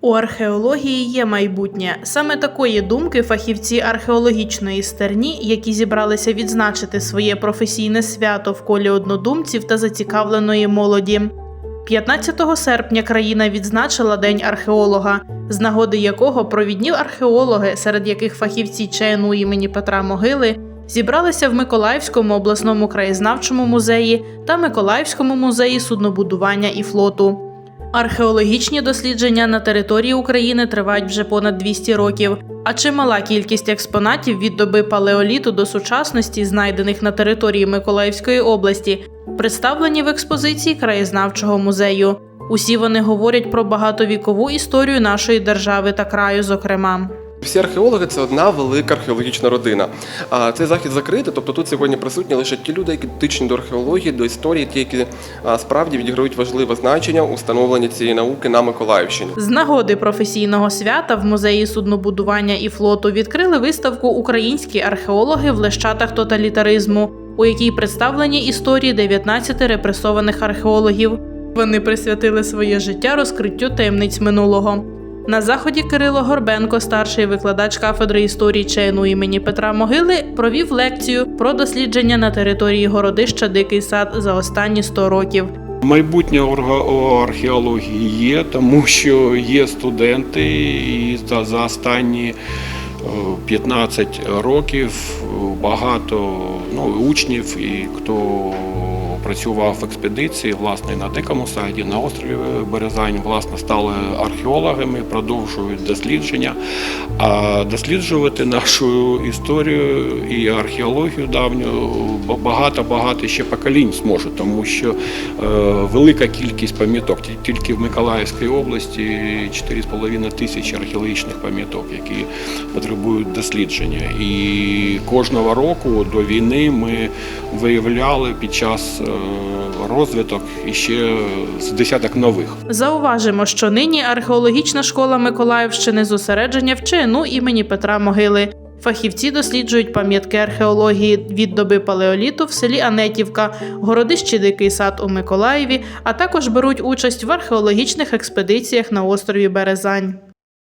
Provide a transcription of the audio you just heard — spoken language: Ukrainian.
У археології є майбутнє. Саме такої думки фахівці археологічної стерні, які зібралися відзначити своє професійне свято в колі однодумців та зацікавленої молоді. 15 серпня країна відзначила День археолога, з нагоди якого провідні археологи, серед яких фахівці ЧНУ імені Петра Могили, зібралися в Миколаївському обласному краєзнавчому музеї та Миколаївському музеї суднобудування і флоту. Археологічні дослідження на території України тривають вже понад 200 років, а чимала кількість експонатів від доби палеоліту до сучасності, знайдених на території Миколаївської області, представлені в експозиції краєзнавчого музею. Усі вони говорять про багатовікову історію нашої держави та краю, зокрема. Всі археологи це одна велика археологічна родина. А цей захід закритий, тобто тут сьогодні присутні лише ті люди, які дотичні до археології, до історії, ті, які справді відіграють важливе значення у становленні цієї науки на Миколаївщині. З нагоди професійного свята в музеї суднобудування і флоту відкрили виставку Українські археологи в лещатах тоталітаризму, у якій представлені історії 19 репресованих археологів. Вони присвятили своє життя розкриттю таємниць минулого. На заході Кирило Горбенко, старший викладач кафедри історії ЧНУ імені Петра Могили, провів лекцію про дослідження на території городища Дикий сад за останні 100 років. Майбутнє археології є, тому що є студенти, і за, останні е, 15 років багато ну, учнів і хто працював в експедиції, власне, на Дикому саді, на острові Березань, власне, стали археологами, продовжують дослідження. А досліджувати нашу історію і археологію давню багато-багато ще поколінь зможе, тому що е, велика кількість пам'яток. Тільки в Миколаївській області 4,5 тисячі археологічних пам'яток, які потребують дослідження. І кожного року до війни ми виявляли під час е, розвиток іще з десяток нових. Зауважимо, що нині археологічна школа Миколаївщини зосередження в ЧНУ імені Петра Могили. Фахівці досліджують пам'ятки археології від доби палеоліту в селі Анетівка, городище Дикий сад у Миколаєві, а також беруть участь в археологічних експедиціях на острові Березань.